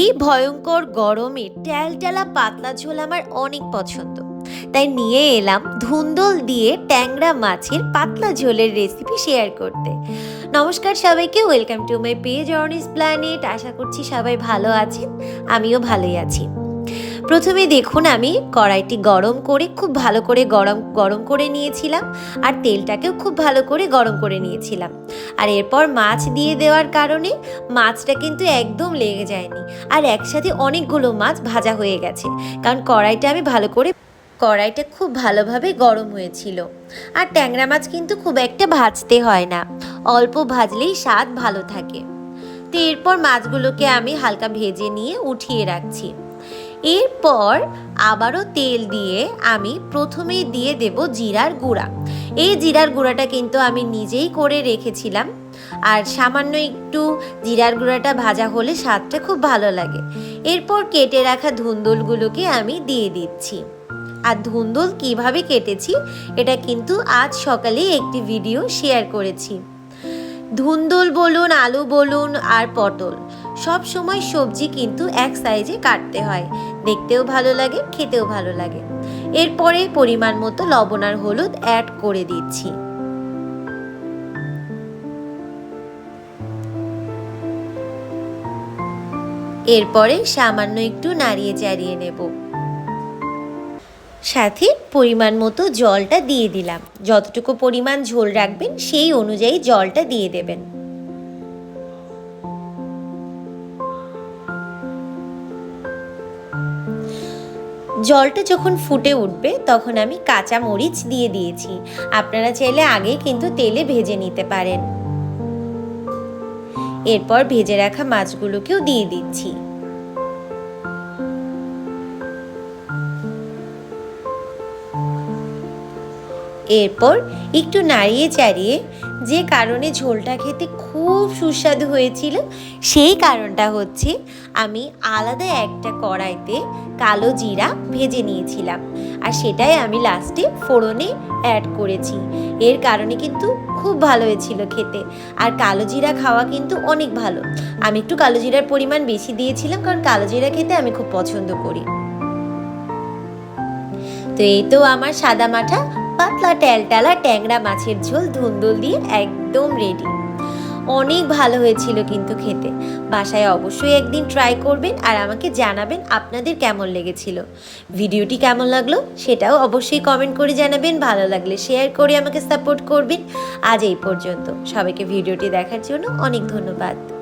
এই ভয়ঙ্কর গরমে ট্যালট্যালা পাতলা ঝোল আমার অনেক পছন্দ। তাই নিয়ে এলাম ধুন্দল দিয়ে ট্যাংরা মাছের পাতলা ঝোলের রেসিপি শেয়ার করতে। নমস্কার সবাইকে welcome to my page Arnis planet আশা করছি সবাই ভালো আছেন, আমিও ভালোই আছি। প্রথমে দেখুন আমি কড়াইটি গরম করে খুব ভালো করে গরম গরম করে নিয়েছিলাম আর তেলটাকেও খুব ভালো করে গরম করে নিয়েছিলাম। আর এরপর মাছ দিয়ে দেওয়ার কারণে মাছটা কিন্তু একদম লেগে যায়নি আর একসাথে অনেকগুলো মাছ ভাজা হয়ে গেছে। কারণ কড়াইটা আমি ভালো করে, কড়াইটা খুব ভালোভাবে গরম হয়েছিল। আর ট্যাংরা মাছ কিন্তু খুব একটা ভাজতে হয় না, অল্প ভাজলেই স্বাদ ভালো থাকে। তো এরপর মাছগুলোকে আমি হালকা ভেজে নিয়ে উঠিয়ে রাখছি। এরপর আবারও তেল দিয়ে আমি প্রথমেই দিয়ে দেব জিরার গুঁড়া। এই জিরার গুঁড়াটা কিন্তু আমি নিজেই করে রেখেছিলাম। আর সামান্য একটু জিরার গুঁড়াটা ভাজা হলে স্বাদটা খুব ভালো লাগে। এরপর কেটে রাখা ধুন্দুলগুলোকে আমি দিয়ে দিচ্ছি। আর ধুন্দুল কীভাবে কেটেছি, এটা কিন্তু আজ সকালে একটি ভিডিও শেয়ার করেছি। ধুন্দুল বলুন, আলু বলুন আর পটল। সব সময় সবজি কিন্তু এক সাইজে কাটতে হয়। দেখতেও ভালো লাগে, খেতেও ভালো লাগে। এরপরে পরিমাণ মতো লবণ আর হলুদ অ্যাড করে দিচ্ছি। এরপরে সামান্য একটু নাড়িয়ে চাড়িয়ে নেব। সাথে পরিমাণ মতো জলটা দিয়ে দিলাম। যতটুকু পরিমাণ ঝোল রাখবেন, সেই অনুযায়ী জলটা দিয়ে দেবেন। জলটা যখন ফুটে উঠবে, তখন আমি কাঁচা মরিচ দিয়ে দিয়েছি। আপনারা চাইলে আগে কিন্তু তেলে ভেজে নিতে পারেন। এরপর ভেজে রাখা মাছগুলোকেও দিয়ে দিচ্ছি। এরপর একটু নাড়িয়ে চাড়িয়ে যে কারণে ঝোলটা খেতে খুব সুস্বাদু হয়েছিল, সেই কারণটা হচ্ছে আমি আলাদা একটা কড়াইতে কালো জিরা ভেজে নিয়েছিলাম। আর সেটাই আমি লাস্টে ফোড়নে অ্যাড করেছি। এর কারণে কিন্তু খুব ভালো হয়েছিল খেতে। আর কালো জিরা খাওয়া কিন্তু অনেক ভালো। আমি একটু কালো জিরার পরিমাণ বেশি দিয়েছিলাম, কারণ কালো জিরা খেতে আমি খুব পছন্দ করি। তো এই তো আমার সাদা মাঠা পাতলা ট্যালটালা ট্যাংরা মাছের ঝোল ধুন্দুল দিয়ে একদম রেডি অনেক ভালো হয়েছিল কিন্তু খেতে। বাসায় অবশ্যই একদিন ট্রাই করবেন আর আমাকে জানাবেন আপনাদের কেমন লেগেছিল। ভিডিওটি কেমন লাগল সেটাও অবশ্যই কমেন্ট করে জানাবেন। ভালো লাগলে শেয়ার করে আমাকে সাপোর্ট করবেন। আজ এই পর্যন্ত। সবাইকে ভিডিওটি দেখার জন্য অনেক ধন্যবাদ।